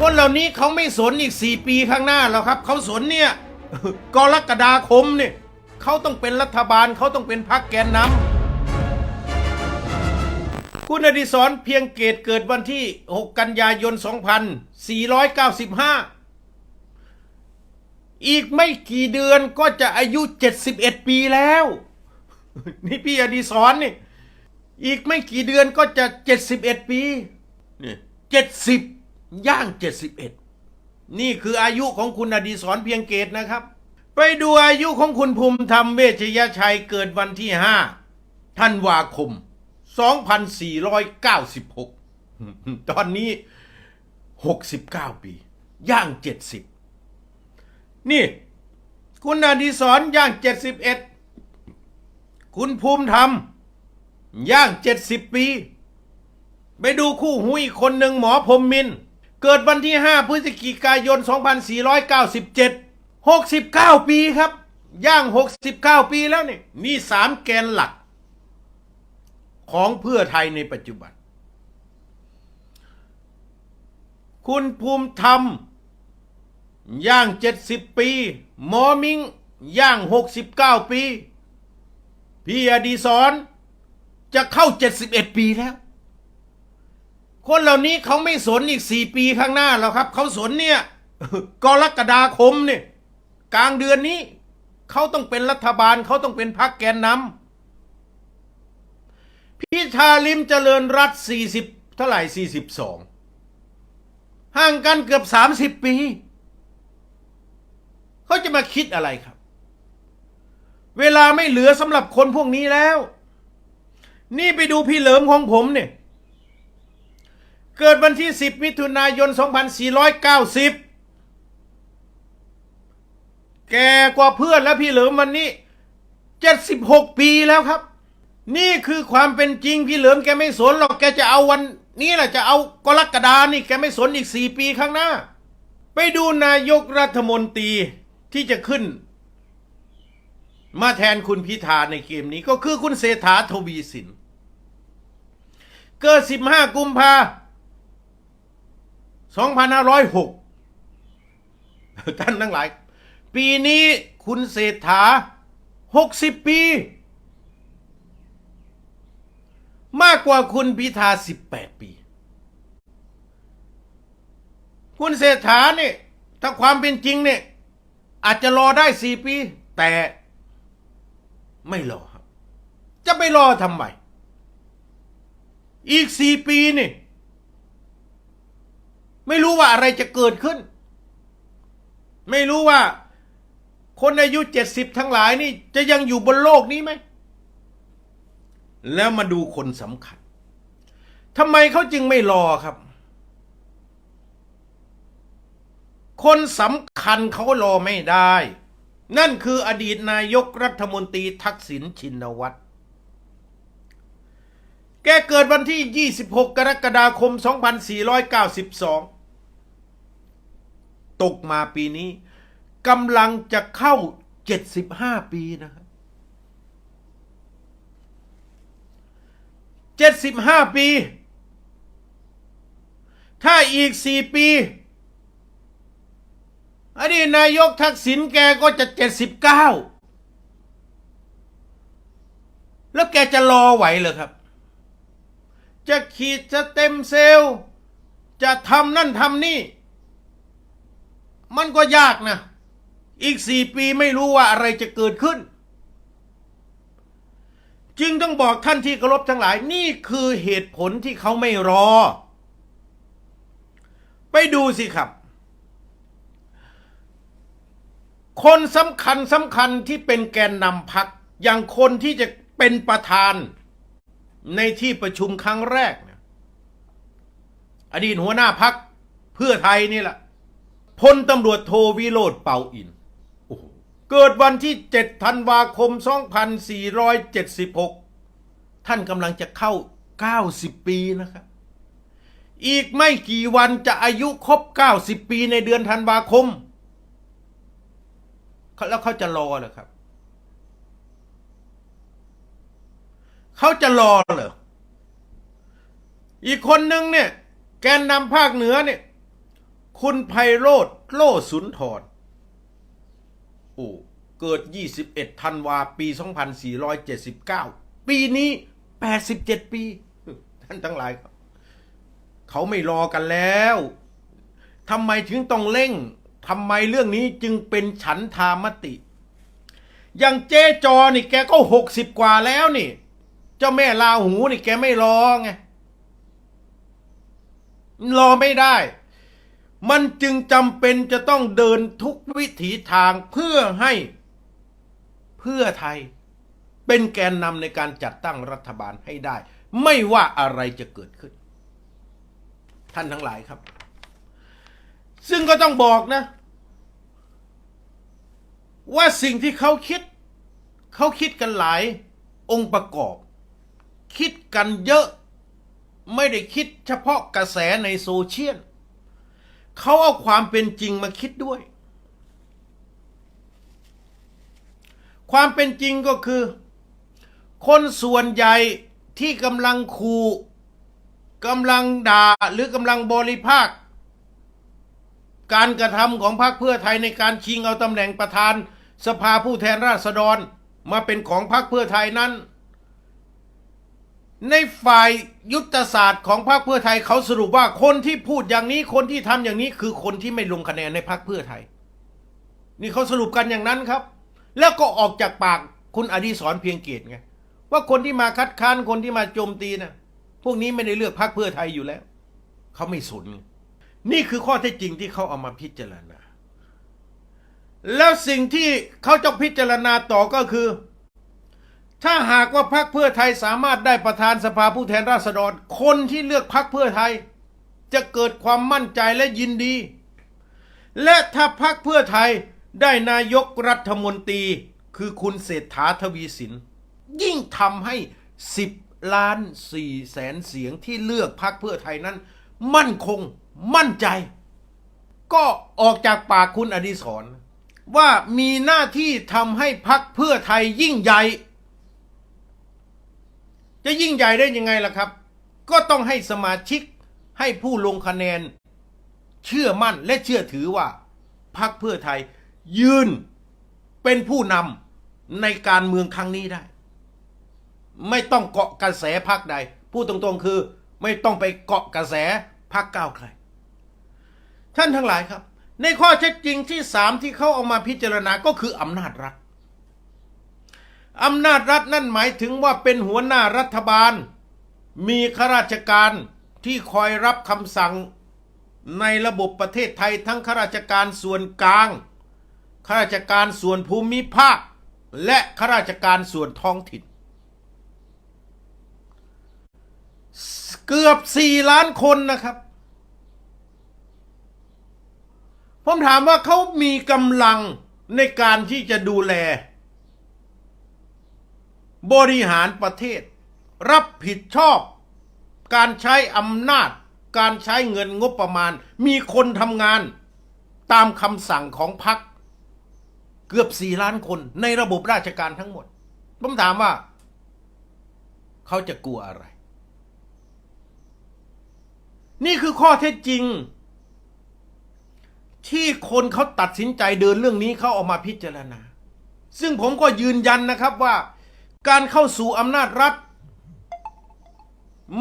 คนเหล่านี้เขาไม่สนอีกสี่ปีข้างหน้าแล้วครับ เขาสนเนี่ยกรกฎาคมเนี่ยเขาต้องเป็นรัฐบาลเขาต้องเป็นพรรคแกนนำคุณอดิศรเพียงเกตเกิดวันที่ 6 กันยายน 2495 อีกไม่กี่เดือนก็จะอายุ 71 ปีแล้ว นี่พี่อดิศรนี่ อีกไม่กี่เดือนก็จะ 71 ปีนี่ ย่างเจ็ดสิบย่าง71นี่คืออายุของคุณอดีศรเพียงเกตนะครับ ไปดูอายุของคุณภูมิธรรมเวชยชัยเกิดวันที่5ธันวาคม 2496 ตอนนี้ 69 ปี ย่าง 70 นี่ คุณอดีศรย่าง 71 คุณภูมิธรรม ย่าง 70 ปี ไปดูคู่หูอีกคนหนึ่งหมอพรมมินท เกิดวันที่ 5 พฤศจิกายน 2497 69 ปีครับ ย่าง 69 ปีแล้วนี่นี่สามแกนหลัก ของเพื่อไทยในปัจจุบัน คุณภูมิธรรม ย่าง 70 ปี หมอมิง ย่าง 69 ปี พี่อดีศรจะเข้า 71 ปีแล้ว คนเหล่านี้เขาไม่สนอีกสี่ปีข้างหน้าแล้วครับเขาสนเนี่ยกรกฎาคมเนี่ยกลางเดือนนี้เขาต้องเป็นรัฐบาลเขาต้องเป็นพรรคแกนนำพิธาลิมเจริญรัฐสี่สิบเท่าไหร่สี่สิบสองห่างกันเกือบสามสิบปีเขาจะมาคิดอะไรครับ เวลาไม่เหลือสำหรับคนพวกนี้แล้ว นี่ไปดูพี่เหลิมของผมเนี่ย เกิดวันที่ 10 มิถุนายน 2490 แกกว่าเพื่อนแล้วพี่เหลิมวันนี้ 76 ปีแล้วครับ นี่คือความเป็นจริงพี่เหลิมแกไม่สนหรอกแกจะเอาวันนี้แหละจะเอากรกฎานี่แกไม่สนอีก 4 ปีข้างหน้า ไปดูนายกรัฐมนตรีที่จะขึ้น มาแทนคุณพิธาในเกมนี้ก็คือคุณเศรษฐาทวีสิน เกิด 15 กุมภา 2506 ท่านทั้งหลาย ปีนี้คุณเศรษฐา 60 ปี มากกว่าคุณพิธา 18 ปี คุณเศรษฐาเนี่ยถ้าความเป็นจริงเนี่ย อาจจะรอได้ 4 ปี แต่ไม่รอครับ จะไปรอทำไม อีก 4 ปีนี่ ไม่รู้ว่าอะไรจะเกิดขึ้น ไม่รู้ว่า คนอายุเจ็ดสิบทั้งหลายนี่ จะยังอยู่บนโลกนี้ไหม แล้วมาดูคนสำคัญทำไมเขาจึงไม่รอครับ คนสำคัญเขารอไม่ได้ นั่นคืออดีตนายกรัฐมนตรีทักษิณชินวัตรแกเกิดวันที่ 26 กรกฎาคม 2492 ตกมาปีนี้กำลังจะเข้า75ปีนะครับ75ปี ถ้าอีก4ปีอดีตนายกทักษิณแกก็จะ79แล้วแกจะรอไหวเหรอครับ จะขีดจะเต็มเซลล์ จะทำนั่นทำนี่ มันก็ยากนะ อีกสี่ปีไม่รู้ว่าอะไรจะเกิดขึ้น จึงต้องบอกท่านที่เคารพทั้งหลาย นี่คือเหตุผลที่เขาไม่รอ ไปดูสิครับ คนสำคัญสำคัญที่เป็นแกนนำพักอย่างคนที่จะเป็นประธาน ในที่ประชุมครั้งแรกเนี่ยอดีตหัวหน้าพักเพื่อไทยนี่แหละ พลตำรวจโทวิโรธเป่าอิน เกิดวันที่ 7 ธันวาคม 2476 ท่านกำลังจะเข้า 90 ปีนะครับ อีกไม่กี่วันจะอายุครบ 90 ปีในเดือนธันวาคม แล้วเขาจะรอเหรอครับ เขาจะรอเหรอ อีกคนนึงเนี่ย แกนนำภาคเหนือเนี่ย คุณไพโรธโลสุนทรโอ้เกิด 21ธันวาปี 2479 ปีนี้ 87 ปี ท่านทั้งหลายครับ เขาไม่รอกันแล้วทำไมถึงต้องเร่งทำไมเรื่องนี้จึงเป็นฉันทามติ อย่างเจจอนี่แกก็หกสิบกว่าแล้วนี่ เจ้าแม่ลาหูนี่แกไม่รอไง รอไม่ได้ มันจึงจำเป็นจะต้องเดินทุกวิถีทางเพื่อให้เพื่อไทย เป็นแกนนำในการจัดตั้งรัฐบาลให้ได้ ไม่ว่าอะไรจะเกิดขึ้น ท่านทั้งหลายครับ ซึ่งก็ต้องบอกนะ ว่าสิ่งที่เขาคิด เขาคิดกันหลายองค์ประกอบ คิดกันเยอะ ไม่ได้คิดเฉพาะกระแสในโซเชียล เขาเอาความเป็นจริงมาคิดด้วย ความเป็นจริงก็คือ คนส่วนใหญ่ที่กำลังคูกำลังด่าหรือกำลังบริภาค การกระทำของพรรคเพื่อไทยในการชิงเอาตำแหน่งประธาน สภาผู้แทนราษฎรมาเป็นของพรรคเพื่อไทยนั้น ในฝ่ายยุทธศาสตร์ของพรรคเพื่อไทยเขาสรุปว่าคนที่พูดอย่างนี้คนที่ทำอย่างนี้คือคนที่ไม่ลงคะแนนในพรรคเพื่อไทย นี่เขาสรุปกันอย่างนั้นครับ แล้วก็ออกจากปากคุณอดีศรเพียงเกียรติไงว่าคนที่มาคัดค้านคนที่มาโจมตีนะพวกนี้ไม่ได้เลือกพรรคเพื่อไทยอยู่แล้ว เขาไม่สนนี่คือข้อเท็จจริงที่เขาเอามาพิจารณา แล้วสิ่งที่เขาจะพิจารณาต่อก็คือ ถ้าหากว่าพรรคเพื่อไทยสามารถได้ประธานสภาผู้แทนราษฎร คนที่เลือกพรรคเพื่อไทย จะเกิดความมั่นใจและยินดี และถ้าพรรคเพื่อไทยได้นายกรัฐมนตรี คือคุณเศรษฐาทวีสิน ยิ่งทำให้ 10 ล้าน4แสนเสียงที่เลือกพรรคเพื่อไทยนั้น มั่นคงมั่นใจ ก็ออกจากปากคุณอดีศรว่ามีหน้าที่ทำให้พรรคเพื่อไทยยิ่งใหญ่ จะยิ่งใหญ่ได้ยังไงล่ะครับ ก็ต้องให้สมาชิกให้ผู้ลงคะแนน เชื่อมั่นและเชื่อถือว่าพรรคเพื่อไทย ยืนเป็นผู้นำในการเมืองครั้งนี้ได้ ไม่ต้องเกาะกระแสพรรคใดพูดตรงๆคือ ไม่ต้องไปเกาะกระแสพรรคก้าวไกลท่านทั้งหลายครับ ในข้อเท็จจริงที่สามที่เขาเอามาพิจารณาก็คืออำนาจรัฐ อำนาจรัฐนั่นหมายถึงว่าเป็นหัวหน้ารัฐบาล มีข้าราชการที่คอยรับคำสั่งในระบบประเทศไทยทั้งข้าราชการส่วนกลางข้าราชการส่วนภูมิภาค และข้าราชการส่วนท้องถิ่น เกือบสี่ล้านคนนะครับ ผมถามว่าเขามีกำลังในการที่จะดูแล บริหารประเทศ รับผิดชอบ การใช้อำนาจ การใช้เงินงบประมาณ มีคนทำงานตามคำสั่งของพรรคเกือบสี่ล้านคนในระบบราชการทั้งหมด ผมถามว่า เขาจะกลัวอะไร นี่คือข้อเท็จจริง ที่คนเขาตัดสินใจเดินเรื่องนี้เขาเออกมาพิจารณา ซึ่งผมก็ยืนยันนะครับว่า การเข้าสู่อำนาจรัฐ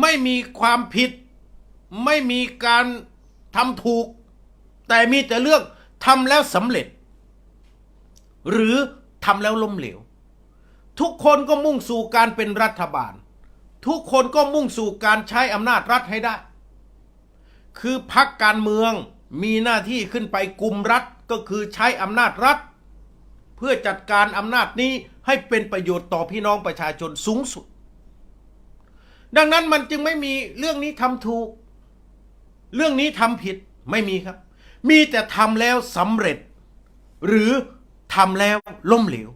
ไม่มีความผิด ไม่มีการทำถูก แต่มีแต่เรื่องทำแล้วสำเร็จ หรือทำแล้วล้มเหลว ทุกคนก็มุ่งสู่การเป็นรัฐบาล ทุกคนก็มุ่งสู่การใช้อำนาจรัฐให้ได้ คือพักการเมืองมีหน้าที่ขึ้นไปกุมรัฐก็คือใช้อำนาจรัฐ เพื่อจัดการอำนาจนี้ให้เป็นประโยชน์ต่อพี่น้องประชาชนสูงสุด ดังนั้นมันจึงไม่มีเรื่องนี้ทำถูก เรื่องนี้ทำผิดไม่มีครับ มีแต่ทำแล้วสำเร็จ หรือทำแล้วล้มเหลว